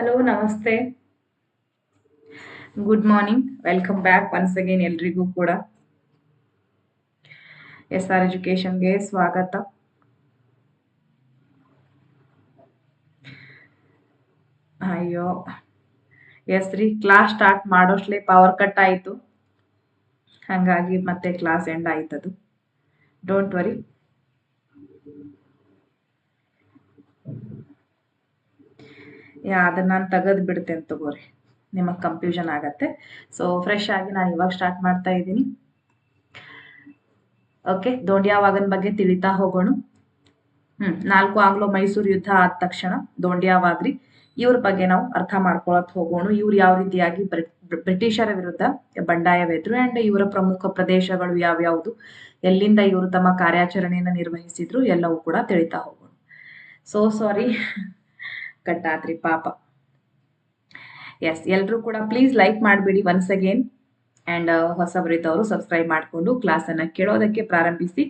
Hello ನಮಸ್ತೆ good morning welcome back once again ಎಲ್ರಿಗೂ ಕೂಡ. ಎಸ್ ಆರ್ ಎಜುಕೇಶನ್ಗೆ ಸ್ವಾಗತ. ಅಯ್ಯೋ. ಎಸ್ ರೀ ಕ್ಲಾಸ್ ಸ್ಟಾರ್ಟ್ ಮಾಡೋಷ್ಟ್ಲೆ ಪವರ್ ಕಟ್ ಆಯಿತು. ಹಾಗಾಗಿ ಮತ್ತೆ ಕ್ಲಾಸ್ ಎಂಡ್ ಆಯ್ತದು. ಡೋಂಟ್ ವರಿ ಅದನ್ನ ನಾನು ತೆಗೆದು ಬಿಡ್ತೇನೆ ತಗೋರಿ. ನಿಮಗೆ ಕನ್ಫ್ಯೂಷನ್ ಆಗತ್ತೆ. ಸೊ ಫ್ರೆಶ್ ಆಗಿ ನಾನು ಇವಾಗ ಸ್ಟಾರ್ಟ್ ಮಾಡ್ತಾ ಇದ್ದೀನಿ. ಓಕೆ ದೋಂಡ್ಯಾವಾಗನ್ ಬಗ್ಗೆ ತಿಳಿತಾ ಹೋಗೋಣ. ಹ್ಮ್, ನಾಲ್ಕು ಆಂಗ್ಲೋ ಮೈಸೂರು ಯುದ್ಧ ಆದ ತಕ್ಷಣ ದೋಂಡ್ಯಾವಾಗ್ರಿ ಇವ್ರ ಬಗ್ಗೆ ನಾವು ಅರ್ಥ ಮಾಡ್ಕೊಳತ್ ಹೋಗೋಣ. ಇವ್ರು ಯಾವ ರೀತಿಯಾಗಿ ಬ್ರಿ- ಬ್ರಿಟಿಷರ ವಿರುದ್ಧ ಬಂಡಾಯವೆದ್ರು ಅಂಡ್ ಇವರ ಪ್ರಮುಖ ಪ್ರದೇಶಗಳು ಯಾವ್ಯಾವುದು ಎಲ್ಲಿಂದ ಇವರು ತಮ್ಮ ಕಾರ್ಯಾಚರಣೆಯನ್ನು ನಿರ್ವಹಿಸಿದ್ರು, ಎಲ್ಲವೂ ಕೂಡ ತಿಳಿತಾ ಹೋಗೋಣ. ಸೊ ಸಾರಿ ಕಟ್ಟಾತ್ರಿ ಪಾಪ. ಎಸ್ ಎಲ್ಲರೂ ಕೂಡ ಪ್ಲೀಸ್ ಲೈಕ್ ಮಾಡಿಬಿಡಿ ಒನ್ಸ್ ಅಗೇನ್ ಆ್ಯಂಡ್ ಹೊಸಬರಿದ್ದವರು ಸಬ್ಸ್ಕ್ರೈಬ್ ಮಾಡಿಕೊಂಡು ಕ್ಲಾಸನ್ನು ಕೇಳೋದಕ್ಕೆ ಪ್ರಾರಂಭಿಸಿ.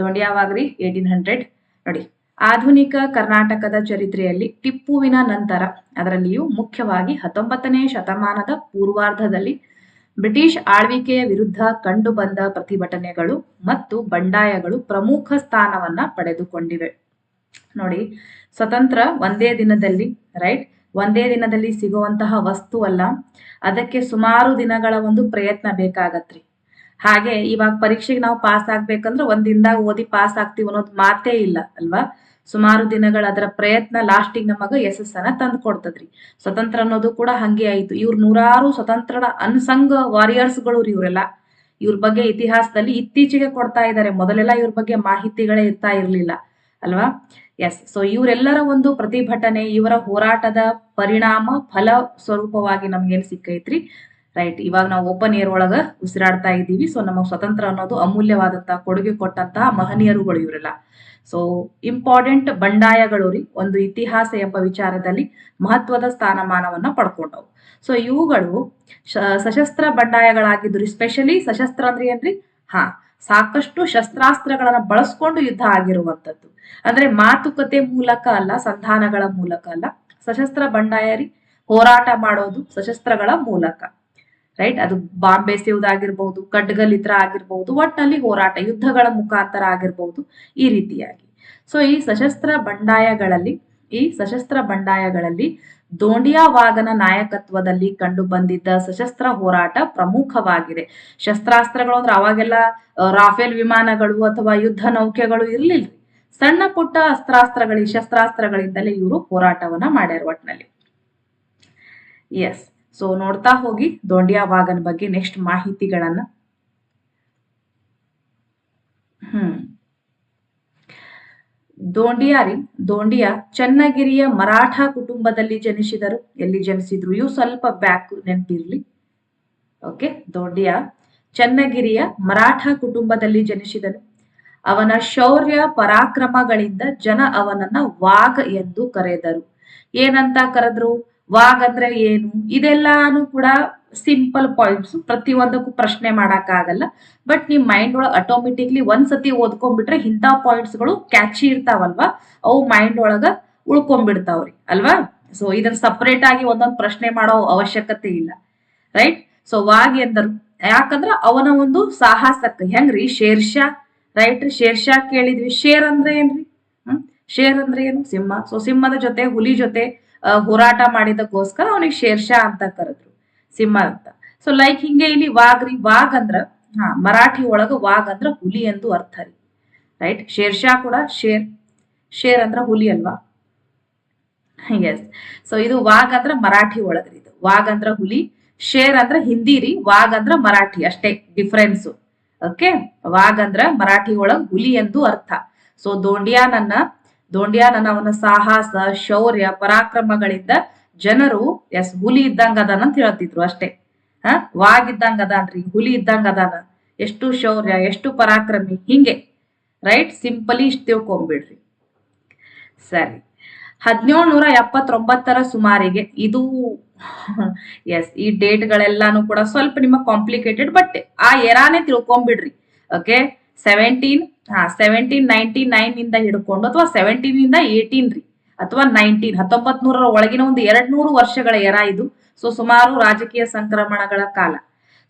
ದೊಂಡ್ಯಾವಾಗ್ರಿ ಏಯ್ಟೀನ್ ಹಂಡ್ರೆಡ್ ನೋಡಿ, ಆಧುನಿಕ ಕರ್ನಾಟಕದ ಚರಿತ್ರೆಯಲ್ಲಿ ಟಿಪ್ಪುವಿನ ನಂತರ ಅದರಲ್ಲಿಯೂ ಮುಖ್ಯವಾಗಿ ಹತ್ತೊಂಬತ್ತನೇ ಶತಮಾನದ ಪೂರ್ವಾರ್ಧದಲ್ಲಿ ಬ್ರಿಟಿಷ್ ಆಳ್ವಿಕೆಯ ವಿರುದ್ಧ ಕಂಡುಬಂದ ಪ್ರತಿಭಟನೆಗಳು ಮತ್ತು ಬಂಡಾಯಗಳು ಪ್ರಮುಖ ಸ್ಥಾನವನ್ನ ಪಡೆದುಕೊಂಡಿವೆ. ನೋಡಿ ಸ್ವತಂತ್ರ ಒಂದೇ ದಿನದಲ್ಲಿ ರೈಟ್ ಒಂದೇ ದಿನದಲ್ಲಿ ಸಿಗುವಂತಹ ವಸ್ತು ಅಲ್ಲ. ಅದಕ್ಕೆ ಸುಮಾರು ದಿನಗಳ ಒಂದು ಪ್ರಯತ್ನ ಬೇಕಾಗತ್ರಿ. ಹಾಗೆ ಇವಾಗ ಪರೀಕ್ಷೆಗೆ ನಾವು ಪಾಸ್ ಆಗ್ಬೇಕಂದ್ರೆ ಒಂದ್ ದಿನದಾಗ ಓದಿ ಪಾಸ್ ಆಗ್ತೀವಿ ಅನ್ನೋದು ಮಾತೇ ಇಲ್ಲ, ಅಲ್ವಾ? ಸುಮಾರು ದಿನಗಳ ಅದರ ಪ್ರಯತ್ನ ಲಾಸ್ಟಿಗೆ ನಮಗ ಯಶಸ್ಸನ್ನ ತಂದು ಕೊಡ್ತದ್ರಿ. ಸ್ವತಂತ್ರ ಅನ್ನೋದು ಕೂಡ ಹಂಗೆ ಆಯ್ತು. ಇವ್ರ ನೂರಾರು ಸ್ವತಂತ್ರದ ಅನ್ಸಂಗ ವಾರಿಯರ್ಸ್ಗಳು ರೀ ಇವರೆಲ್ಲ. ಇವ್ರ ಬಗ್ಗೆ ಇತಿಹಾಸದಲ್ಲಿ ಇತ್ತೀಚೆಗೆ ಕೊಡ್ತಾ ಇದ್ದಾರೆ ಮೊದಲೆಲ್ಲ ಇವ್ರ ಬಗ್ಗೆ ಮಾಹಿತಿಗಳೇ ಇರ್ತಾ ಇರ್ಲಿಲ್ಲ, ಅಲ್ವಾ? ಎಸ್ ಸೊ ಇವರೆಲ್ಲರ ಒಂದು ಪ್ರತಿಭಟನೆ, ಇವರ ಹೋರಾಟದ ಪರಿಣಾಮ, ಫಲ ಸ್ವರೂಪವಾಗಿ ನಮ್ಗೇನ್ ಸಿಕ್ಕೈತ್ರಿ? ರೈಟ್ ಇವಾಗ ನಾವು ಓಪನ್ ಏರ್ ಒಳಗ ಉಸಿರಾಡ್ತಾ ಇದ್ದೀವಿ. ಸೊ ನಮಗೆ ಸ್ವತಂತ್ರ ಅನ್ನೋದು ಅಮೂಲ್ಯವಾದಂತಹ ಕೊಡುಗೆ ಕೊಟ್ಟಂತಹ ಮಹನೀಯರುಗಳು ಇವರೆಲ್ಲ. ಸೊ ಇಂಪಾರ್ಟೆಂಟ್ ಬಂಡಾಯಗಳು ರೀ. ಒಂದು ಇತಿಹಾಸ ಎಂಬ ವಿಚಾರದಲ್ಲಿ ಮಹತ್ವದ ಸ್ಥಾನಮಾನವನ್ನ ಪಡ್ಕೊಂಡವು. ಸೊ ಇವುಗಳು ಸಶಸ್ತ್ರ ಬಂಡಾಯಗಳಾಗಿದ್ರು ಸ್ಪೆಷಲಿ ಸಶಸ್ತ್ರ ಅಂದ್ರೆ ಏನ್ರಿ? ಹಾ. ಸಾಕಷ್ಟು ಶಸ್ತ್ರಾಸ್ತ್ರಗಳನ್ನ ಬಳಸ್ಕೊಂಡು ಯುದ್ಧ ಆಗಿರುವಂತದ್ದು ಅಂದ್ರೆ ಮಾತುಕತೆ ಮೂಲಕ ಅಲ್ಲ, ಸಂಧಾನಗಳ ಮೂಲಕ ಅಲ್ಲ. ಸಶಸ್ತ್ರ ಬಂಡಾಯರಿ ಹೋರಾಟ ಮಾಡೋದು ಸಶಸ್ತ್ರಗಳ ಮೂಲಕ. ರೈಟ್ ಅದು ಬಾಂಬೆ ಎಸೆಯುವುದಾಗಿರ್ಬಹುದು ಖಡ್ಗಲಿತ್ರ ಆಗಿರ್ಬಹುದು ಒಟ್ಟಲ್ಲಿ ಹೋರಾಟ, ಯುದ್ಧಗಳ ಮುಖಾಂತರ ಆಗಿರ್ಬಹುದು ಈ ರೀತಿಯಾಗಿ. ಸೊ ಈ ಸಶಸ್ತ್ರ ಬಂಡಾಯಗಳಲ್ಲಿ, ಈ ಸಶಸ್ತ್ರ ಬಂಡಾಯಗಳಲ್ಲಿ ದೋಂಡಿಯಾವಾಗನ ನಾಯಕತ್ವದಲ್ಲಿ ಕಂಡು ಬಂದಿದ್ದ ಸಶಸ್ತ್ರ ಹೋರಾಟ ಪ್ರಮುಖವಾಗಿದೆ. ಶಸ್ತ್ರಾಸ್ತ್ರಗಳು ಅಂದ್ರೆ ಅವಾಗೆಲ್ಲ ರಾಫೇಲ್ ವಿಮಾನಗಳು ಅಥವಾ ಯುದ್ಧ ನೌಕೆಗಳು ಇರ್ಲಿಲ್ರಿ ಸಣ್ಣ ಪುಟ್ಟ ಅಸ್ತ್ರಾಸ್ತ್ರಗಳ ಶಸ್ತ್ರಾಸ್ತ್ರಗಳಿಂದಲೇ ಇವರು ಹೋರಾಟವನ್ನ ಮಾಡ್ಯಾರ ಒಟ್ನಲ್ಲಿ. ಎಸ್ ಸೊ ನೋಡ್ತಾ ಹೋಗಿ ದೋಂಡಿಯಾವಾಗನ್ ಬಗ್ಗೆ ನೆಕ್ಸ್ಟ್ ಮಾಹಿತಿಗಳನ್ನ. ಹ್ಮ್. ದೋಂಡಿಯಾ ದೋಂಡಿಯ, ಚನ್ನಗಿರಿಯ ಮರಾಠ ಕುಟುಂಬದಲ್ಲಿ ಜನಿಸಿದರು. ಎಲ್ಲಿ ಜನಿಸಿದ್ರು? ಇವು ಸ್ವಲ್ಪ ಬ್ಯಾಕ್ ನೆನಪಿರ್ಲಿ. ಓಕೆ ದೋಂಡಿಯಾ, ಚನ್ನಗಿರಿಯ ಮರಾಠ ಕುಟುಂಬದಲ್ಲಿ ಜನಿಸಿದನು. ಅವನ ಶೌರ್ಯ ಪರಾಕ್ರಮಗಳಿಂದ ಜನ ಅವನನ್ನ ವಾಘ ಎಂದು ಕರೆದರು. ಏನಂತ ಕರೆದ್ರು? ವಾಘ್ ಅಂದ್ರೆ ಏನು? ಇದೆಲ್ಲಾನು ಕೂಡ ಸಿಂಪಲ್ ಪಾಯಿಂಟ್ಸ್ ಪ್ರತಿಯೊಂದಕ್ಕೂ ಪ್ರಶ್ನೆ ಮಾಡಕ್ಕಾಗಲ್ಲ. ಬಟ್ ನಿಮ್ ಮೈಂಡ್ ಒಳಗೆ ಆಟೋಮೆಟಿಕ್ಲಿ ಒಂದ್ಸತಿ ಓದ್ಕೊಂಡ್ಬಿಟ್ರೆ ಇಂಥ ಪಾಯಿಂಟ್ಸ್ಗಳು ಕ್ಯಾಚಿ ಇರ್ತಾವಲ್ವಾ? ಅವು ಮೈಂಡ್ ಒಳಗ ಉಳ್ಕೊಂಡ್ಬಿಡ್ತಾವ್ರಿ. ಅಲ್ವಾ? ಸೊ ಇದನ್ನ ಸಪರೇಟ್ ಆಗಿ ಒಂದೊಂದು ಪ್ರಶ್ನೆ ಮಾಡೋ ಅವಶ್ಯಕತೆ ಇಲ್ಲ. ರೈಟ್ ಸೊ ವಾಗ್ ಎಂದರು. ಯಾಕಂದ್ರ ಅವನ ಒಂದು ಸಾಹಸಕ್ಕೆ. ಹೆಂಗ್ರಿ? ಶೇರ್ಷಾ ರೈಟ್ ಶೇರ್ಷಾ ಕೇಳಿದ್ವಿ. ಶೇರ್ ಅಂದ್ರೆ ಏನ್ರಿ? ಹ್ಮ್? ಶೇರ್ ಅಂದ್ರೆ ಏನು? ಸಿಂಹ. ಸೊ ಸಿಂಹದ ಜೊತೆ ಹುಲಿ ಜೊತೆ ಹೋರಾಟ ಮಾಡಿದಕ್ಕೋಸ್ಕರ ಅವನಿಗೆ ಶೇರ್ಷಾ ಅಂತ ಕರೆದ್ರು, ಸಿಂಹ ಅಂತ. ಸೊ ಲೈಕ್ ಹಿಂಗೆ ಇಲ್ಲಿ ವಾಗ್ ರೀ, ವಾಗ್ ಅಂದ್ರ, ಹಾ, ಮರಾಠಿ ಒಳಗ ವಾಗ್ ಅಂದ್ರ ಹುಲಿ ಎಂದು ಅರ್ಥ ರೀ. ರೈಟ್ ಶೇರ್ಷಾ ಕೂಡ ಶೇರ್ ಶೇರ್ ಅಂದ್ರ ಹುಲಿ ಅಲ್ವಾ? ಎಸ್ ಸೊ ಇದು ವಾಗ್ ಅಂದ್ರ ಮರಾಠಿ ಒಳಗ್ರಿ ಇದು. ವಾಗ್ ಅಂದ್ರ ಹುಲಿ, ಶೇರ್ ಅಂದ್ರ ಹಿಂದಿ ರೀ, ವಾಗ್ ಅಂದ್ರ ಮರಾಠಿ ಅಷ್ಟೇ ಡಿಫ್ರೆನ್ಸ್ ಓಕೆ ವಾಗ್ ಅಂದ್ರ ಮರಾಠಿ ಒಳಗ್ ಹುಲಿ ಎಂದು ಅರ್ಥ. ಸೊ ದೋಂಡಿಯಾನನ್ನ ದೋಂಡಿಯಾನನ್ನ ಅವನ ಸಾಹಸ, ಶೌರ್ಯ, ಪರಾಕ್ರಮಗಳಿಂದ ಜನರು ಎಸ್ ಹುಲಿ ಇದ್ದಂಗ ಅದಾನ ಅಂತ ಹೇಳ್ತಿದ್ರು ಅಷ್ಟೇ. ಹ? ವಾಗ್ ಇದ್ದಂಗ ಅದಾನ್ರಿ ಹುಲಿ ಇದ್ದಂಗ ಅದಾನ ಎಷ್ಟು ಶೌರ್ಯ, ಎಷ್ಟು ಪರಾಕ್ರಮಿ, ಹಿಂಗೆ. ರೈಟ್? ಸಿಂಪಲಿ ಇಷ್ಟು ತಿಳ್ಕೊಂಬಿಡ್ರಿ. ಸರಿ. ಹದಿನೇಳು ನೂರ ಎಪ್ಪತ್ತೊಂಬತ್ತರ ಸುಮಾರಿಗೆ ಇದು, ಎಸ್, ಈ ಡೇಟ್ಗಳೆಲ್ಲಾನು ಕೂಡ ಸ್ವಲ್ಪ ನಿಮ್ಮ ಕಾಂಪ್ಲಿಕೇಟೆಡ್ ಬಟ್ ಆ ಎರಾನೇ ತಿಳ್ಕೊಂಬಿಡ್ರಿ, ಓಕೆ? ಸೆವೆಂಟೀನ್ ಹಾ ಸೆವೆಂಟೀನ್ ನೈನ್ಟಿ ನೈನ್ ಇಂದ ಹಿಡ್ಕೊಂಡು ಅಥವಾ ಸೆವೆಂಟೀನ್ ಇಂದ ಏಟೀನ್ ರೀ, ಅಥವಾ ನೈನ್ಟೀನ್ ಹತ್ತೊಂಬತ್ ನೂರರ ಒಳಗಿನ ಒಂದು ಎರಡ್ ನೂರು ವರ್ಷಗಳ ಎರ ಇದು. ಸೊ ಸುಮಾರು ರಾಜಕೀಯ ಸಂಕ್ರಮಣಗಳ ಕಾಲ.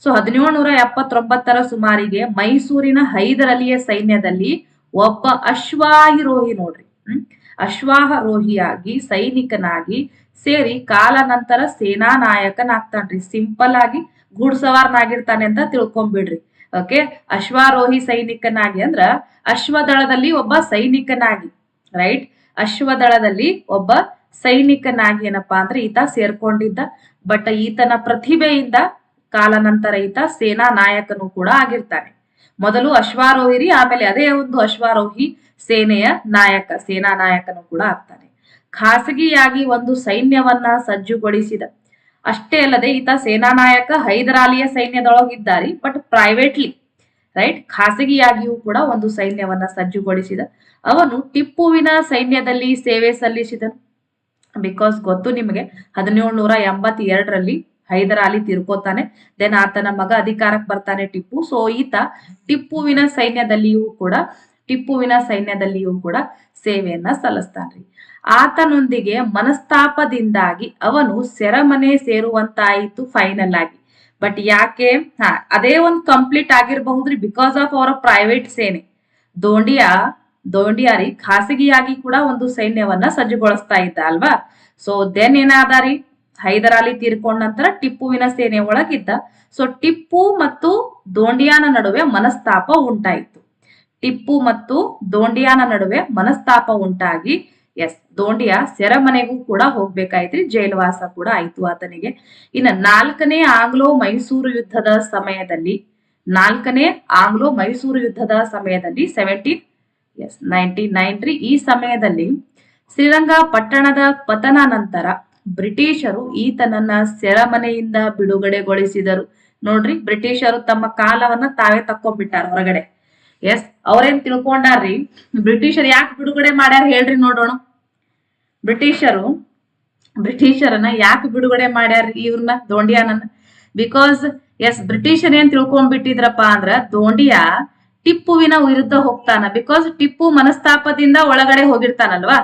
ಸೊ ಹದಿನೇಳುನೂರ ಎಪ್ಪತ್ತೊಂಬತ್ತರ ಸುಮಾರಿಗೆ ಮೈಸೂರಿನ ಹೈದರಲಿಯ ಸೈನ್ಯದಲ್ಲಿ ಒಬ್ಬ ಅಶ್ವಾಹಿರೋಹಿ ನೋಡ್ರಿ. ಹ್ಮ್ ಅಶ್ವಾರೋಹಿಯಾಗಿ ಸೈನಿಕನಾಗಿ ಸೇರಿ ಕಾಲ ನಂತರ ಸೇನಾ ನಾಯಕನಾಗ್ತಾನ್ರಿ ಸಿಂಪಲ್ ಆಗಿ ಗುಡ್ಸವಾರ್ನಾಗಿರ್ತಾನೆ ಅಂತ ತಿಳ್ಕೊಂಬಿಡ್ರಿ. ಓಕೆ ಅಶ್ವಾರೋಹಿ ಸೈನಿಕನಾಗಿ ಅಂದ್ರ ಅಶ್ವದಳದಲ್ಲಿ ಒಬ್ಬ ಸೈನಿಕನಾಗಿ ರೈಟ್ ಅಶ್ವದಳದಲ್ಲಿ ಒಬ್ಬ ಸೈನಿಕನಾಗಿ ಏನಪ್ಪಾ ಅಂದ್ರೆ ಈತ ಸೇರ್ಕೊಂಡಿದ್ದ. ಬಟ್ ಈತನ ಪ್ರತಿಭೆಯಿಂದ ಕಾಲನಂತರ ಈತ ಸೇನಾ ನಾಯಕನು ಕೂಡ ಆಗಿರ್ತಾನೆ. ಮೊದಲು ಅಶ್ವಾರೋಹಿರಿ, ಆಮೇಲೆ ಅದೇ ಒಂದು ಅಶ್ವಾರೋಹಿ ಸೇನೆಯ ನಾಯಕ, ಸೇನಾ ನಾಯಕನು ಕೂಡ ಆಗ್ತಾನೆ. ಖಾಸಗಿಯಾಗಿ ಒಂದು ಸೈನ್ಯವನ್ನ ಸಜ್ಜುಗೊಳಿಸಿದ ಅಷ್ಟೇ ಅಲ್ಲದೆ ಈತ ಸೇನಾ ನಾಯಕ ಹೈದರಾಲಿಯ ಸೈನ್ಯದೊಳಗಿದ್ದಾರೆ ಬಟ್ ಪ್ರೈವೇಟ್ಲಿ ರೈಟ್ ಖಾಸಗಿಯಾಗಿಯೂ ಕೂಡ ಒಂದು ಸೈನ್ಯವನ್ನ ಸಜ್ಜುಗೊಳಿಸಿದ. ಅವನು ಟಿಪ್ಪುವಿನ ಸೈನ್ಯದಲ್ಲಿ ಸೇವೆ ಸಲ್ಲಿಸಿದನು. ಬಿಕಾಸ್ ಗೊತ್ತು ನಿಮಗೆ ಹದಿನೇಳುನೂರ ಎಂಬತ್ತೆರಡರಲ್ಲಿ ಹೈದರಾಲಿ ತಿರ್ಕೋತಾನೆ ದೆನ್ ಆತನ ಮಗ ಅಧಿಕಾರಕ್ಕೆ ಬರ್ತಾನೆ ಟಿಪ್ಪು. ಸೊ ಈತ ಟಿಪ್ಪುವಿನ ಸೈನ್ಯದಲ್ಲಿಯೂ ಕೂಡ, ಟಿಪ್ಪುವಿನ ಸೈನ್ಯದಲ್ಲಿಯೂ ಕೂಡ ಸೇವೆಯನ್ನ ಸಲ್ಲಿಸ್ತಾನ್ರಿ. ಆತನೊಂದಿಗೆ ಮನಸ್ತಾಪದಿಂದಾಗಿ ಅವನು ಸೆರೆಮನೆ ಸೇರುವಂತಾಯಿತು ಫೈನಲ್ ಆಗಿ. ಬಟ್ ಯಾಕೆ? ಅದೇ ಒಂದು ಕಂಪ್ಲೀಟ್ ಆಗಿರಬಹುದ್ರಿ ಬಿಕಾಸ್ ಆಫ್ ಅವರ ಪ್ರೈವೇಟ್ ಸೇನೆ. ದೋಂಡಿಯಾ, ದೋಂಡಿಯಾರಿ ಖಾಸಗಿಯಾಗಿ ಕೂಡ ಒಂದು ಸೈನ್ಯವನ್ನ ಸಜ್ಜುಗೊಳಿಸ್ತಾ ಇದ್ದ ಅಲ್ವಾ? ಸೊ ದೆನ್ ಏನಾದಾರಿ? ಹೈದರಾಲಿ ತೀರ್ಕೊಂಡ ನಂತರ ಟಿಪ್ಪುವಿನ ಸೇನೆ ಒಳಗಿದ್ದ. ಸೊ ಟಿಪ್ಪು ಮತ್ತು ದೋಂಡಿಯಾನ ನಡುವೆ ಮನಸ್ತಾಪ ಉಂಟಾಯಿತು. ಟಿಪ್ಪು ಮತ್ತು ದೋಂಡಿಯಾನ ನಡುವೆ ಮನಸ್ತಾಪ ಉಂಟಾಗಿ ಎಸ್ ದೋಂಡಿಯ ಸೆರೆಮನೆಗೂ ಕೂಡ ಹೋಗ್ಬೇಕಾಯ್ತ್ರಿ. ಜೈಲವಾಸ ಕೂಡ ಆಯ್ತು ಆತನಿಗೆ. ಇನ್ನ ನಾಲ್ಕನೇ ಆಂಗ್ಲೋ ಮೈಸೂರು ಯುದ್ಧದ ಸಮಯದಲ್ಲಿ, ನಾಲ್ಕನೇ ಆಂಗ್ಲೋ ಮೈಸೂರು ಯುದ್ಧದ ಸಮಯದಲ್ಲಿ ಸೆವೆಂಟೀನ್ ಎಸ್ ನೈನ್ಟೀನ್ ನೈನ್ ರೀ. ಈ ಸಮಯದಲ್ಲಿ ಶ್ರೀರಂಗಪಟ್ಟಣದ ಪತನ ನಂತರ ಬ್ರಿಟಿಷರು ಈತನನ್ನ ಸೆರೆಮನೆಯಿಂದ ಬಿಡುಗಡೆಗೊಳಿಸಿದರು. ನೋಡ್ರಿ, ಬ್ರಿಟಿಷರು ತಮ್ಮ ಕಾಲವನ್ನ ತಾವೇ ತಕ್ಕೊಂಡ್ಬಿಟ್ಟಾರ ಹೊರಗಡೆ. ಎಸ್ ಅವ್ರೇನ್ ತಿಳ್ಕೊಂಡಾರ್ರಿ? ಬ್ರಿಟಿಷರ್ ಯಾಕೆ ಬಿಡುಗಡೆ ಮಾಡ್ಯಾರ ಹೇಳ್ರಿ ನೋಡೋಣ. ಬ್ರಿಟಿಷರು, ಬ್ರಿಟಿಷರನ್ನ ಯಾಕೆ ಬಿಡುಗಡೆ ಮಾಡ್ಯಾರ ಇವ್ರನ್ನ, ದೋಂಡಿಯಾನನ್ನ? ಬಿಕಾಸ್ ಎಸ್ ಬ್ರಿಟಿಷರ್ ಏನ್ ತಿಳ್ಕೊಂಡ್ಬಿಟ್ಟಿದ್ರಪ್ಪ ಅಂದ್ರ ದೋಂಡಿಯಾ ಟಿಪ್ಪುವಿನ ವಿರುದ್ಧ ಹೋಗ್ತಾನ. ಬಿಕಾಸ್ ಟಿಪ್ಪು ಮನಸ್ತಾಪದಿಂದ ಒಳಗಡೆ ಹೋಗಿರ್ತಾನಲ್ವಾ?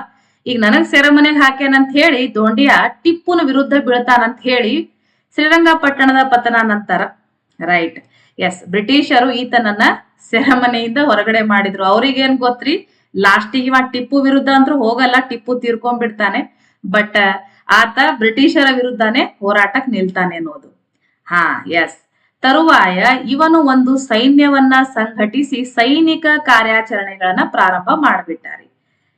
ಈಗ ನನಗ್ ಸೆರೆಮನೆಗೆ ಹಾಕ್ಯಾನಂತ ಹೇಳಿ ದೋಂಡಿಯ ಟಿಪ್ಪುನ ವಿರುದ್ಧ ಬೀಳ್ತಾನಂತ ಹೇಳಿ ಶ್ರೀರಂಗಪಟ್ಟಣದ ಪತನ ನಂತರ. ರೈಟ್ ಎಸ್ ಬ್ರಿಟಿಷರು ಈತನನ್ನ ಸೆರೆಮನೆಯಿಂದ ಹೊರಗಡೆ ಮಾಡಿದ್ರು. ಅವ್ರಿಗೇನ್ ಗೊತ್ತ್ರಿ? ಲಾಸ್ಟಿಗೆ ಇವ ಟಿಪ್ಪು ವಿರುದ್ಧ ಅಂದ್ರೂ ಹೋಗಲ್ಲ, ಟಿಪ್ಪು ತೀರ್ಕೊಂಡ್ಬಿಡ್ತಾನೆ. ಬಟ್ ಆತ ಬ್ರಿಟಿಷರ ವಿರುದ್ಧನೇ ಹೋರಾಟಕ್ ನಿಲ್ತಾನೆ ಅನ್ನೋದು. ಹಾ ಎಸ್ ತರುವಾಯ ಇವನು ಒಂದು ಸೈನ್ಯವನ್ನ ಸಂಘಟಿಸಿ ಸೈನಿಕ ಕಾರ್ಯಾಚರಣೆಗಳನ್ನ ಪ್ರಾರಂಭ ಮಾಡಿಬಿಟ್ಟಾರೆ.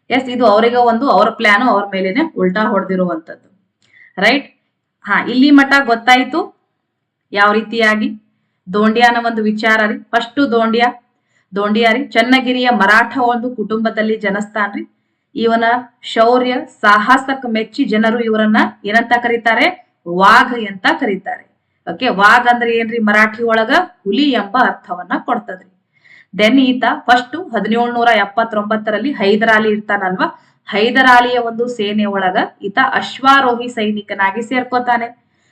ಎಸ್ ಇದು ಅವರಿಗೆ ಒಂದು, ಅವ್ರ ಪ್ಲಾನು ಅವ್ರ ಮೇಲೇನೆ ಉಲ್ಟಾ ಹೊಡೆದಿರುವಂತದ್ದು ರೈಟ್ ಹಾ, ಇಲ್ಲಿ ಮಠ ಗೊತ್ತಾಯ್ತು. ಯಾವ ರೀತಿಯಾಗಿ? ದೋಂಡಿಯಾನ ಒಂದು ವಿಚಾರ ರೀ. ಫಸ್ಟ್ ದೋಂಡಿಯಾ. ದೋಂಡಿಯಾ ರೀ. ಚನ್ನಗಿರಿಯ ಮರಾಠ ಒಂದು ಕುಟುಂಬದಲ್ಲಿ ಜನಿಸ್ತಾನ್ರಿ ಇವನ ಶೌರ್ಯ, ಸಾಹಸಕ್ಕೆ ಮೆಚ್ಚಿ ಜನರು ಇವರನ್ನ ಏನಂತ ಕರೀತಾರೆ? ವಾಘ ಅಂತ ಕರೀತಾರೆ. ಓಕೆ ವಾಘ್ ಅಂದ್ರೆ ಏನ್ರಿ? ಮರಾಠಿ ಒಳಗ ಹುಲಿ ಎಂಬ ಅರ್ಥವನ್ನ ಕೊಡ್ತದ್ರಿ. ದೆನ್ ಈತ ಫಸ್ಟ್ ಹದಿನೇಳ್ನೂರ ಎಪ್ಪತ್ತೊಂಬತ್ತರಲ್ಲಿ ಹೈದರಾಲಿ ಇರ್ತಾನಲ್ವಾ? ಹೈದರಾಲಿಯ ಒಂದು ಸೇನೆ ಒಳಗ ಈತ ಅಶ್ವಾರೋಹಿ ಸೈನಿಕನಾಗಿ ಸೇರ್ಕೋತಾನೆ.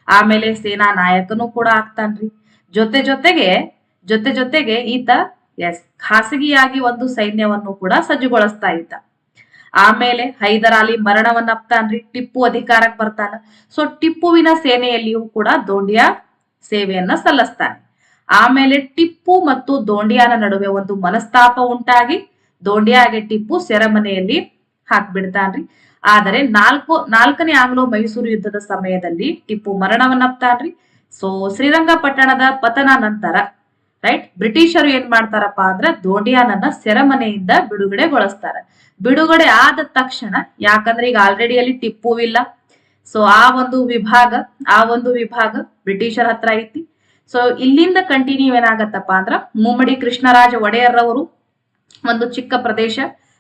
ಆಮೇಲೆ ಸೇನಾ ನಾಯಕನು ಕೂಡ ಆಗ್ತಾನ್ರಿ. ಜೊತೆ ಜೊತೆಗೆ ಜೊತೆ ಜೊತೆಗೆ ಈತ ಎಸ್ ಖಾಸಗಿಯಾಗಿ ಒಂದು ಸೈನ್ಯವನ್ನು ಕೂಡ ಸಜ್ಜುಗೊಳಿಸ್ತಾ ಇದ್ದ ಆಮೇಲೆ ಹೈದರಾಲಿ ಮರಣವನ್ನಪ್ತಾನ್ರಿ ಟಿಪ್ಪು ಅಧಿಕಾರಕ್ಕೆ ಬರ್ತಾನ. ಸೊ ಟಿಪ್ಪುವಿನ ಸೇನೆಯಲ್ಲಿಯೂ ಕೂಡ ದೋಂಡಿಯಾ ಸೇವೆಯನ್ನ ಸಲ್ಲಿಸ್ತಾನೆ. ಆಮೇಲೆ ಟಿಪ್ಪು ಮತ್ತು ದೋಂಡಿಯಾನ ನಡುವೆ ಒಂದು ಮನಸ್ತಾಪ ಉಂಟಾಗಿ, ದೋಂಡಿಯಾಗೆ ಟಿಪ್ಪು ಸೆರೆಮನೆಯಲ್ಲಿ ಹಾಕ್ಬಿಡ್ತಾನ್ರಿ. ಆದರೆ ನಾಲ್ಕು, ನಾಲ್ಕನೇ ಆಂಗ್ಲೋ ಮೈಸೂರು ಯುದ್ಧದ ಸಮಯದಲ್ಲಿ ಟಿಪ್ಪು ಮರಣವನ್ನಪ್ತಾನ್ರಿ ಸೊ ಶ್ರೀರಂಗಪಟ್ಟಣದ ಪತನ ನಂತರ ರೈಟ್ ಬ್ರಿಟಿಷರು ಏನ್ ಮಾಡ್ತಾರಪ್ಪ ಅಂದ್ರೆ ದೋಂಡಿಯಾನನ್ನ ಸೆರೆಮನೆಯಿಂದ ಬಿಡುಗಡೆಗೊಳಿಸ್ತಾರೆ. ಬಿಡುಗಡೆ ಆದ ತಕ್ಷಣ, ಯಾಕಂದ್ರೆ ಈಗ ಆಲ್ರೆಡಿ ಅಲ್ಲಿ ಟಿಪ್ಪು ಇಲ್ಲ ಸೊ ಆ ಒಂದು ವಿಭಾಗ, ಆ ಒಂದು ವಿಭಾಗ ಬ್ರಿಟಿಷರ ಹತ್ರ ಐತಿ. ಸೊ ಇಲ್ಲಿಂದ ಕಂಟಿನ್ಯೂ ಏನಾಗತ್ತಪ್ಪ ಅಂದ್ರ ಮುಮ್ಮಡಿ ಕೃಷ್ಣರಾಜ ಒಡೆಯರ್ ಅವರು ಒಂದು ಚಿಕ್ಕ ಪ್ರದೇಶ,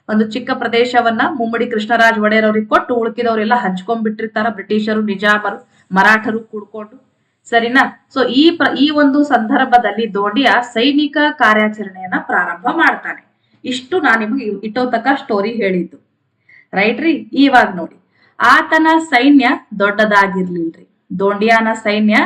ಒಂದು ಚಿಕ್ಕ ಪ್ರದೇಶವನ್ನ ಮುಮ್ಮಡಿ ಕೃಷ್ಣರಾಜ ಒಡೆಯರ್ ಅವ್ರಿಗೆ ಕೊಟ್ಟು ಉಳುಕಿದವರೆಲ್ಲ ಹಂಚ್ಕೊಂಡ್ಬಿಟ್ಟಿರ್ತಾರ ಬ್ರಿಟಿಷರು, ನಿಜಾಮರು, ಮರಾಠರು ಕೂಡ್ಕೊಂಡು. ಸರಿನಾ? ಸೊ ಈ ಈ ಒಂದು ಸಂದರ್ಭದಲ್ಲಿ ದೋಡಿಯ ಸೈನಿಕ ಕಾರ್ಯಾಚರಣೆಯನ್ನ ಪ್ರಾರಂಭ ಮಾಡ್ತಾನೆ. ಇಷ್ಟು ನಾನು ನಿಮಗೆ ಇಟ್ಟೋ ತಕ ಸ್ಟೋರಿ ಹೇಳಿದ್ದು. ರೈಟ್ ರೀ? ಇವಾಗ ನೋಡಿ. ಆತನ ಸೈನ್ಯ ದೊಡ್ಡದಾಗಿರ್ಲಿಲ್ರಿ. ದೋಂಡಿಯಾನ ಸೈನ್ಯ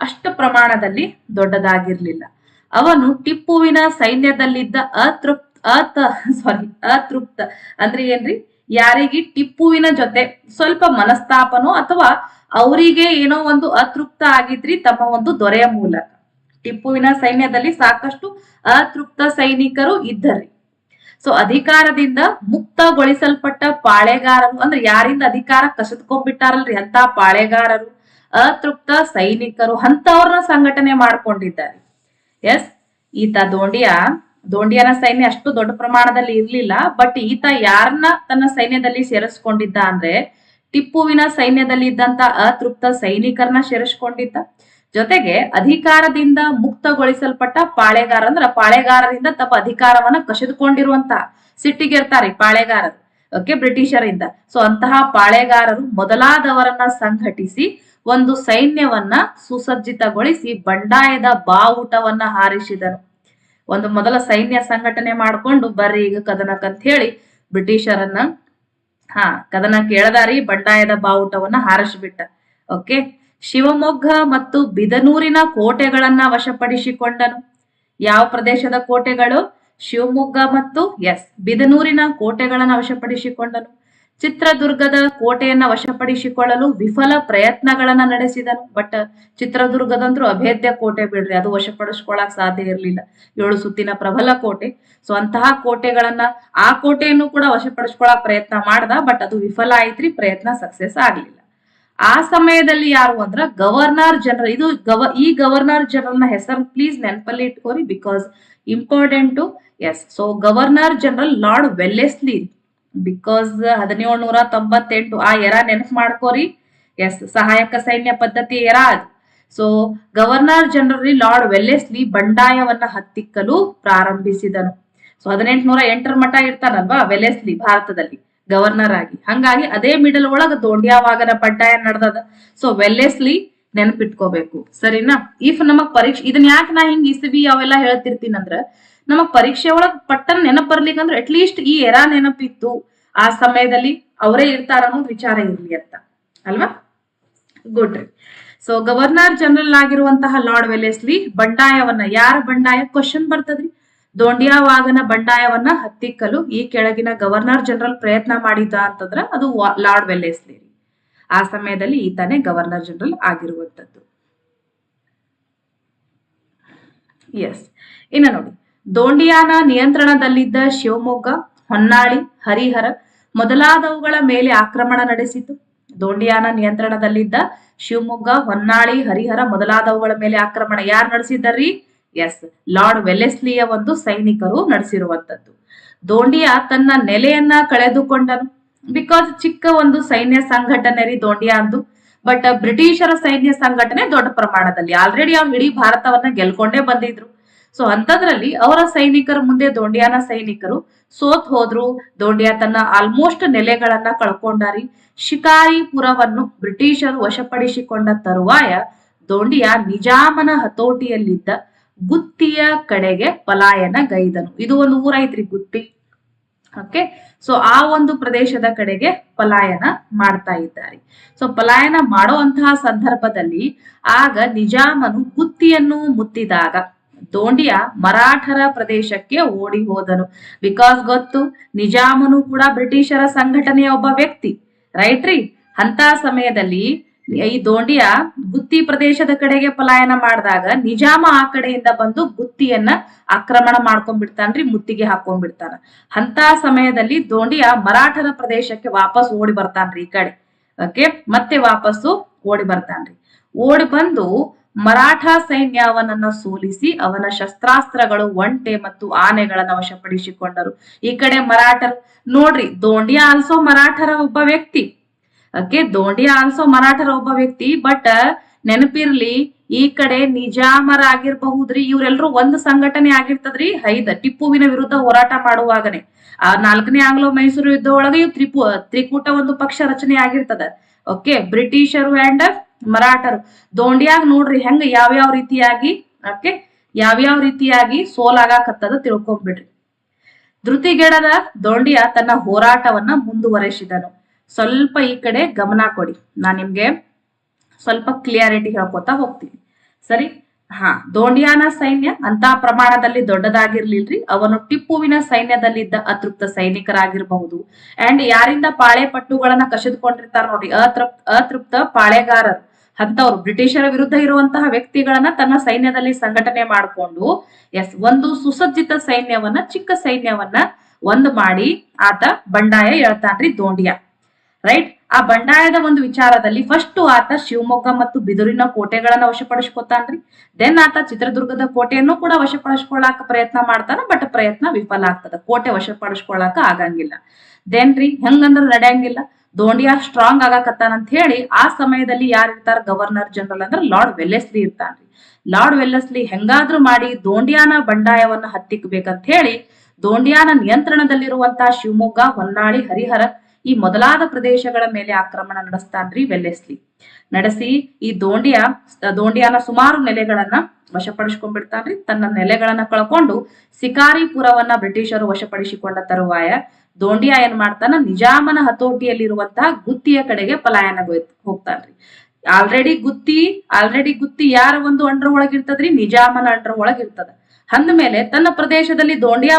ಅಷ್ಟು ಪ್ರಮಾಣದಲ್ಲಿ ದೊಡ್ಡದಾಗಿರ್ಲಿಲ್ಲ. ಅವನು ಟಿಪ್ಪುವಿನ ಸೈನ್ಯದಲ್ಲಿದ್ದ ಅತೃಪ್ತ, ಅತ ಸಾರಿ ಅತೃಪ್ತ ಅಂದ್ರೆ ಏನ್ರಿ? ಯಾರಿಗೆ ಟಿಪ್ಪುವಿನ ಜೊತೆ ಸ್ವಲ್ಪ ಮನಸ್ತಾಪನೋ ಅಥವಾ ಅವರಿಗೆ ಏನೋ ಒಂದು ಅತೃಪ್ತ ಆಗಿದ್ರಿ ತಮ್ಮ ಒಂದು ದೊರೆಯ ಮೂಲಕ. ಟಿಪ್ಪುವಿನ ಸೈನ್ಯದಲ್ಲಿ ಸಾಕಷ್ಟು ಅತೃಪ್ತ ಸೈನಿಕರು ಇದ್ದರಿ. ಸೊ ಅಧಿಕಾರದಿಂದ ಮುಕ್ತಗೊಳಿಸಲ್ಪಟ್ಟ ಪಾಳೆಗಾರರು, ಅಂದ್ರೆ ಯಾರಿಂದ ಅಧಿಕಾರ ಕಸಿದ್ಕೊಂಡ್ಬಿಟ್ಟಾರಲ್ರಿ ಅಂತ ಪಾಳೆಗಾರರು, ಅತೃಪ್ತ ಸೈನಿಕರು ಅಂತವ್ರನ್ನ ಸಂಘಟನೆ ಮಾಡ್ಕೊಂಡಿದ್ದಾರೆ. ಎಸ್ ಈತ ದೋಂಡಿಯ ದೋಂಡಿಯನ ಸೈನ್ಯ ಅಷ್ಟು ದೊಡ್ಡ ಪ್ರಮಾಣದಲ್ಲಿ ಇರ್ಲಿಲ್ಲ ಬಟ್ ಈತ ಯಾರನ್ನ ತನ್ನ ಸೈನ್ಯದಲ್ಲಿ ಸೇರಿಸ್ಕೊಂಡಿದ್ದ ಅಂದ್ರೆ ಟಿಪ್ಪುವಿನ ಸೈನ್ಯದಲ್ಲಿ ಇದ್ದಂತ ಅತೃಪ್ತ ಸೈನಿಕರನ್ನ ಸೇರಿಸ್ಕೊಂಡಿದ್ದ. ಜೊತೆಗೆ ಅಧಿಕಾರದಿಂದ ಮುಕ್ತಗೊಳಿಸಲ್ಪಟ್ಟ ಪಾಳೆಗಾರ ಅಂದ್ರ ಪಾಳೆಗಾರರಿಂದ ತಮ್ಮ ಅಧಿಕಾರವನ್ನ ಕಸಿದುಕೊಂಡಿರುವಂತ ಸಿಟ್ಟಿಗಿರ್ತಾರೆ ಪಾಳೆಗಾರರು. ಓಕೆ ಬ್ರಿಟಿಷರಿಂದ ಸೊ ಅಂತಹ ಪಾಳೆಗಾರರು ಮೊದಲಾದವರನ್ನ ಸಂಘಟಿಸಿ ಒಂದು ಸೈನ್ಯವನ್ನ ಸುಸಜ್ಜಿತಗೊಳಿಸಿ ಬಂಡಾಯದ ಬಾವುಟವನ್ನ ಹಾರಿಸಿದನು ಒಂದು ಮೊದಲ ಸೈನ್ಯ ಸಂಘಟನೆ ಮಾಡಿಕೊಂಡು ಬರ್ರಿ ಈಗ ಕದನಕ್ಕಂತ ಹೇಳಿ ಬ್ರಿಟಿಷರನ್ನ, ಹಾ ಕದನ ಕೇಳದಾರಿ ಬಂಡಾಯದ ಬಾವುಟವನ್ನ ಹಾರಿಸಿಬಿಟ್ಟ. ಓಕೆ ಶಿವಮೊಗ್ಗ ಮತ್ತು ಬಿದನೂರಿನ ಕೋಟೆಗಳನ್ನ ವಶಪಡಿಸಿಕೊಂಡನು. ಯಾವ ಪ್ರದೇಶದ ಕೋಟೆಗಳು? ಶಿವಮೊಗ್ಗ ಮತ್ತು ಎಸ್ ಬಿದನೂರಿನ ಕೋಟೆಗಳನ್ನ ವಶಪಡಿಸಿಕೊಂಡನು. ಚಿತ್ರದುರ್ಗದ ಕೋಟೆಯನ್ನ ವಶಪಡಿಸಿಕೊಳ್ಳಲು ವಿಫಲ ಪ್ರಯತ್ನಗಳನ್ನ ನಡೆಸಿದನು. ಬಟ್ ಚಿತ್ರದುರ್ಗದಂದ್ರು ಅಭೇದ್ಯ ಕೋಟೆ ಬಿಡ್ರಿ, ಅದು ವಶಪಡಿಸ್ಕೊಳಕ್ ಸಾಧ್ಯ ಇರಲಿಲ್ಲ. ಏಳು ಸುತ್ತಿನ ಪ್ರಬಲ ಕೋಟೆ. ಸೊ ಅಂತಹ ಕೋಟೆಗಳನ್ನ ಆ ಕೋಟೆಯನ್ನು ಕೂಡ ವಶಪಡಿಸ್ಕೊಳಕ್ ಪ್ರಯತ್ನ ಮಾಡ್ದ, ಬಟ್ ಅದು ವಿಫಲ ಆಯ್ತ್ರಿ, ಪ್ರಯತ್ನ ಸಕ್ಸೆಸ್ ಆಗ್ಲಿಲ್ಲ. ಆ ಸಮಯದಲ್ಲಿ ಯಾರು ಅಂದ್ರ ಗವರ್ನರ್ ಜನರಲ್, ಇದು ಈ ಗವರ್ನರ್ ಜನರಲ್ ಹೆಸರು ಪ್ಲೀಸ್ ನೆನಪಲ್ಲಿ ಇಟ್ಕೋರಿ because important yes so governor general lord Wellesley because ಹದಿನೇಳು ನೂರ ತೊಂಬತ್ತೆಂಟು ಆ ಎರ ನೆನಪು ಮಾಡ್ಕೋರಿ. ಎಸ್ ಸಹಾಯಕ ಸೈನ್ಯ ಪದ್ಧತಿ ಎರ so governor general lord Wellesley ಬಂಡಾಯವನ್ನ ಹತ್ತಿಕ್ಕಲು ಪ್ರಾರಂಭಿಸಿದನು. ಸೊ ಹದಿನೆಂಟುನೂರ ಎಂಟರ ಮಠ ಇರ್ತಾನಲ್ವಾ ವೆಲ್ಲೆಸ್ಲಿ ಭಾರತದಲ್ಲಿ ಗವರ್ನರ್ ಆಗಿ. ಹಂಗಾಗಿ ಅದೇ ಮಿಡಲ್ ಒಳಗ ದೋಂಡ್ಯಾವಾಗನ ಬಂಡಾಯ ನಡೆದದ. So Wellesley ನೆನಪಿಟ್ಕೋಬೇಕು. ಸರಿನಾ? ಇಫ್ ನಮಗ್ ಪರೀಕ್ಷೆ ಇದನ್ನ ಯಾಕೆ ನಾ ಹಿಂಗ್ ಇಸವಿ ಅವೆಲ್ಲ ಹೇಳ್ತಿರ್ತೀನಂದ್ರ ನಮಗ್ ಪರೀಕ್ಷೆ ಒಳಗ್ ಪಟ್ಟನ್ ನೆನಪ್ ಬರ್ಲಿಕ್ಕಂದ್ರ ಅಟ್ಲೀಸ್ಟ್ ಈ ಎರಾ ನೆನಪಿತ್ತು ಆ ಸಮಯದಲ್ಲಿ ಅವರೇ ಇರ್ತಾರ ಅನ್ನೋದು ವಿಚಾರ ಇರ್ಲಿ ಅಂತ. ಅಲ್ವಾ? ಗುಡ್ ರೀ. ಸೊ ಗವರ್ನರ್ ಜನರಲ್ ಆಗಿರುವಂತಹ ಲಾರ್ಡ್ ವೆಲೆಸ್ಲಿ ಬಂಡಾಯವನ್ನ, ಯಾರ ಬಂಡಾಯ? ಕ್ವಶನ್ ಬರ್ತದ್ರಿ. ದೋಂಡಿಯಾವಾಗನ ಬಂಡಾಯವನ್ನ ಹತ್ತಿಕ್ಕಲು ಈ ಕೆಳಗಿನ ಗವರ್ನರ್ ಜನರಲ್ ಪ್ರಯತ್ನ ಮಾಡಿದ್ದ ಅಂತಂದ್ರ ಅದು ಲಾರ್ಡ್ ವೆಲ್ಲೆಸ್ಲಿ ರೀ. ಆ ಸಮಯದಲ್ಲಿ ಈತನೇ ಗವರ್ನರ್ ಜನರಲ್ ಆಗಿರುವಂತದ್ದು. ಎಸ್ ಇನ್ನ ನೋಡಿ. ದೋಂಡಿಯಾನ ನಿಯಂತ್ರಣದಲ್ಲಿದ್ದ ಶಿವಮೊಗ್ಗ, ಹೊನ್ನಾಳಿ, ಹರಿಹರ ಮೊದಲಾದವುಗಳ ಮೇಲೆ ಆಕ್ರಮಣ ನಡೆಸಿತು. ದೋಂಡಿಯಾನ ನಿಯಂತ್ರಣದಲ್ಲಿದ್ದ ಶಿವಮೊಗ್ಗ, ಹೊನ್ನಾಳಿ, ಹರಿಹರ ಮೊದಲಾದವುಗಳ ಮೇಲೆ ಆಕ್ರಮಣ ಯಾರು ನಡೆಸಿದರಿ? ಎಸ್, ಲಾರ್ಡ್ ವೆಲೆಸ್ಲಿಯ ಒಂದು ಸೈನಿಕರು ನಡೆಸಿರುವಂತದ್ದು ದೋಂಡಿಯಾ ತನ್ನ ನೆಲೆಯನ್ನ ಕಳೆದುಕೊಂಡನು. ಬಿಕಾಸ್ ಚಿಕ್ಕ ಒಂದು ಸೈನ್ಯ ಸಂಘಟನೆ ರೀ ದೋಂಡಿಯಾ ಅಂದು. ಬಟ್ ಬ್ರಿಟಿಷರ ಸೈನ್ಯ ಸಂಘಟನೆ ದೊಡ್ಡ ಪ್ರಮಾಣದಲ್ಲಿ. ಆಲ್ರೆಡಿ ಅವ್ರು ಇಡೀ ಭಾರತವನ್ನ ಗೆಲ್ಕೊಂಡೇ ಬಂದಿದ್ರು. ಸೊ ಅಂತದ್ರಲ್ಲಿ ಅವರ ಸೈನಿಕರ ಮುಂದೆ ದೊಂಡಿಯಾನ ಸೈನಿಕರು ಸೋತ್ ಹೋದ್ರು. ದೊಂಡಿಯಾ ತನ್ನ ಆಲ್ಮೋಸ್ಟ್ ನೆಲೆಗಳನ್ನ ಕಳ್ಕೊಂಡಾರಿ. ಶಿಕಾರಿಪುರವನ್ನು ಬ್ರಿಟಿಷರು ವಶಪಡಿಸಿಕೊಂಡ ತರುವಾಯ ದೊಂಡಿಯಾ ನಿಜಾಮನ ಹತೋಟಿಯಲ್ಲಿದ್ದ ಗುತ್ತಿಯ ಕಡೆಗೆ ಪಲಾಯನ ಗೈದನು. ಇದು ಒಂದು ಊರೈತ್ರಿ ಗುತ್ತಿ. ಓಕೆ ಸೊ ಆ ಒಂದು ಪ್ರದೇಶದ ಕಡೆಗೆ ಪಲಾಯನ ಮಾಡ್ತಾ ಇದ್ದಾರೆ. ಸೊ ಪಲಾಯನ ಮಾಡುವಂತಹ ಸಂದರ್ಭದಲ್ಲಿ ಆಗ ನಿಜಾಮನು ಗುತ್ತಿಯನ್ನು ಮುತ್ತಿದಾಗ ದೋಂಡಿಯ ಮರಾಠರ ಪ್ರದೇಶಕ್ಕೆ ಓಡಿ ಹೋದನು. ಬಿಕಾಸ್ ಗೊತ್ತು, ನಿಜಾಮನು ಕೂಡ ಬ್ರಿಟಿಷರ ಸಂಘಟನೆಯ ಒಬ್ಬ ವ್ಯಕ್ತಿ ರೈಟ್ ರೀ? ಅಂತ ಸಮಯದಲ್ಲಿ ಈ ದೋಂಡಿಯ ಗುತ್ತಿ ಪ್ರದೇಶದ ಕಡೆಗೆ ಪಲಾಯನ ಮಾಡಿದಾಗ ನಿಜಾಮ ಆ ಕಡೆಯಿಂದ ಬಂದು ಗುತ್ತಿಯನ್ನ ಆಕ್ರಮಣ ಮಾಡ್ಕೊಂಡ್ಬಿಡ್ತಾನ್ರಿ ಮುತ್ತಿಗೆ ಹಾಕೊಂಡ್ಬಿಡ್ತಾನ. ಅಂತ ಸಮಯದಲ್ಲಿ ದೋಂಡಿಯ ಮರಾಠರ ಪ್ರದೇಶಕ್ಕೆ ವಾಪಸ್ ಓಡಿ ಬರ್ತಾನ್ರಿ ಈ ಕಡೆ. ಓಕೆ ಮತ್ತೆ ವಾಪಸ್ಸು ಓಡಿ ಬರ್ತಾನ್ರಿ ಓಡಿ ಬಂದು ಮರಾಠ ಸೈನ್ಯವನನ್ನ ಸೋಲಿಸಿ ಅವನ ಶಸ್ತ್ರಾಸ್ತ್ರಗಳು ಒಂಟೆ ಮತ್ತು ಆನೆಗಳನ್ನ ವಶಪಡಿಸಿಕೊಂಡರು. ಈ ಕಡೆ ಮರಾಠರ್, ನೋಡ್ರಿ, ದೋಂಡಿಯಾ ಆಲ್ಸೋ ಮರಾಠರ ಒಬ್ಬ ವ್ಯಕ್ತಿ. ಓಕೆ ದೋಂಡಿಯಾ ಆಲ್ಸೋ ಮರಾಠರ ಒಬ್ಬ ವ್ಯಕ್ತಿ ಬಟ್ ನೆನಪಿರ್ಲಿ, ಈ ಕಡೆ ನಿಜಾಮರಾಗಿರ್ಬಹುದ್ರಿ, ಇವ್ರೆಲ್ರೂ ಒಂದು ಸಂಘಟನೆ ಆಗಿರ್ತದ್ರಿ, ಹೈದ, ಟಿಪ್ಪುವಿನ ವಿರುದ್ಧ ಹೋರಾಟ ಮಾಡುವಾಗನೆ. ಆ ನಾಲ್ಕನೇ ಆಂಗ್ಲೋ ಮೈಸೂರು ಯುದ್ಧ ಒಳಗೆ ತ್ರಿಪು ತ್ರಿಕೂಟ ಒಂದು ಪಕ್ಷ ರಚನೆ ಆಗಿರ್ತದ. ಓಕೆ ಬ್ರಿಟಿಷರು ಅಂಡ್ ಮರಾಠರು. ದೋಂಡಿಯಾಗ ನೋಡ್ರಿ ಹೆಂಗ ಯಾವ್ಯಾವ ರೀತಿಯಾಗಿ, ಓಕೆ, ಯಾವ್ಯಾವ ರೀತಿಯಾಗಿ ಸೋಲಾಗಾಕತ್ತದ ತಿಳ್ಕೊಂಬಿಡ್ರಿ. ಧೃತಿಗೆಡದ ದೋಂಡಿಯ ತನ್ನ ಹೋರಾಟವನ್ನ ಮುಂದುವರೆಸಿದನು. ಸ್ವಲ್ಪ ಈ ಕಡೆ ಗಮನ ಕೊಡಿ. ನಾನ್ ನಿಮ್ಗೆ ಸ್ವಲ್ಪ ಕ್ಲಿಯಾರಿಟಿ ಹೇಳ್ಕೊತಾ ಹೋಗ್ತೀನಿ. ಸರಿ? ಹಾ, ದೋಂಡಿಯಾನ ಸೈನ್ಯ ಅಂತ ಪ್ರಮಾಣದಲ್ಲಿ ದೊಡ್ಡದಾಗಿರ್ಲಿಲ್ರಿ. ಅವನು ಟಿಪ್ಪುವಿನ ಸೈನ್ಯದಲ್ಲಿದ್ದ ಅತೃಪ್ತ ಸೈನಿಕರಾಗಿರಬಹುದು. ಅಂಡ್ ಯಾರಿಂದ ಪಾಳೆ ಪಟ್ಟುಗಳನ್ನ ಕಸಿದುಕೊಂಡಿರ್ತಾರ ನೋಡಿ ಅತೃಪ್ತ ಅತೃಪ್ತ ಪಾಳೆಗಾರರು. ಅಂತವ್ರು ಬ್ರಿಟಿಷರ ವಿರುದ್ಧ ಇರುವಂತಹ ವ್ಯಕ್ತಿಗಳನ್ನ ತನ್ನ ಸೈನ್ಯದಲ್ಲಿ ಸಂಘಟನೆ ಮಾಡಿಕೊಂಡು ಎಸ್ ಒಂದು ಸುಸಜ್ಜಿತ ಸೈನ್ಯವನ್ನ, ಚಿಕ್ಕ ಸೈನ್ಯವನ್ನ ಒಂದು ಮಾಡಿ ಆತ ಬಂಡಾಯ ಹೇಳ್ತಾನ್ರಿ ದೋಂಡಿಯಾ. ರೈಟ್ ಆ ಬಂಡಾಯದ ಒಂದು ವಿಚಾರದಲ್ಲಿ ಫಸ್ಟ್ ಆತ ಶಿವಮೊಗ್ಗ ಮತ್ತು ಬಿದುರಿನ ಕೋಟೆಗಳನ್ನ ವಶಪಡಿಸ್ಕೊತಾನ್ರಿ. ದೆನ್ ಆತ ಚಿತ್ರದುರ್ಗದ ಕೋಟೆಯನ್ನು ಕೂಡ ವಶಪಡಿಸ್ಕೊಳ್ಳಾಕ ಪ್ರಯತ್ನ ಮಾಡ್ತಾನ ಬಟ್ ಪ್ರಯತ್ನ ವಿಫಲ ಆಗ್ತದ. ಕೋಟೆ ವಶಪಡಿಸ್ಕೊಳ್ಳಾಕ ಆಗಂಗಿಲ್ಲ. ದೆನ್ ರೀ ಹೆಂಗಂದ್ರ ನಡೆಯಂಗಿಲ್ಲ? ದೋಂಡಿಯಾ ಸ್ಟ್ರಾಂಗ್ ಆಗಾಕತ್ತಾನ ಅಂತ ಹೇಳಿ ಆ ಸಮಯದಲ್ಲಿ ಯಾರು ಇರ್ತಾರ? ಗವರ್ನರ್ ಜನರಲ್ ಅಂದ್ರೆ ಲಾರ್ಡ್ ವೆಲ್ಲೆಸ್ಲಿ ಇರ್ತಾನ್ರಿ. ಲಾರ್ಡ್ ವೆಲ್ಲೆಸ್ಲಿ ಹೆಂಗಾದ್ರೂ ಮಾಡಿ ದೋಂಡಿಯಾನ ಬಂಡಾಯವನ್ನ ಹತ್ತಿಕ್ಬೇಕಂತ ಹೇಳಿ ದೋಂಡಿಯಾನ ನಿಯಂತ್ರಣದಲ್ಲಿರುವಂತಹ ಶಿವಮೊಗ್ಗ, ಹೊನ್ನಾಳಿ, ಹರಿಹರ ಈ ಮೊದಲಾದ ಪ್ರದೇಶಗಳ ಮೇಲೆ ಆಕ್ರಮಣ ನಡೆಸ್ತಾನ್ರಿ ವೆಲ್ಲೆಸ್ಲಿ. ನಡೆಸಿ ಈ ದೋಂಡಿಯ, ದೋಂಡಿಯಾನ ಸುಮಾರು ನೆಲೆಗಳನ್ನ ವಶಪಡಿಸ್ಕೊಂಡ್ಬಿಡ್ತಾನ್ರಿ. ತನ್ನ ನೆಲೆಗಳನ್ನ ಕಳ್ಕೊಂಡು ಸಿಕಾರಿಪುರವನ್ನ ಬ್ರಿಟಿಷರು ವಶಪಡಿಸಿಕೊಂಡ ತರುವಾಯ ದೋಂಡಿಯ ಏನ್ ಮಾಡ್ತಾನ? ನಿಜಾಮನ ಹತೋಟಿಯಲ್ಲಿರುವಂತಹ ಗುತ್ತಿಯ ಕಡೆಗೆ ಪಲಾಯನ ಹೋಗ್ತಾನ್ರಿ. ಆಲ್ರೆಡಿ ಗುತ್ತಿ ಆಲ್ರೆಡಿ ಗುತ್ತಿ ಯಾರ ಒಂದು ಅಂಡ್ರ ಒಳಗಿರ್ತದ್ರಿ? ನಿಜಾಮನ ಅಂಡ್ರ ಒಳಗಿರ್ತದ. ಅಂದ್ಮೇಲೆ ತನ್ನ ಪ್ರದೇಶದಲ್ಲಿ ದೋಂಡಿಯಾ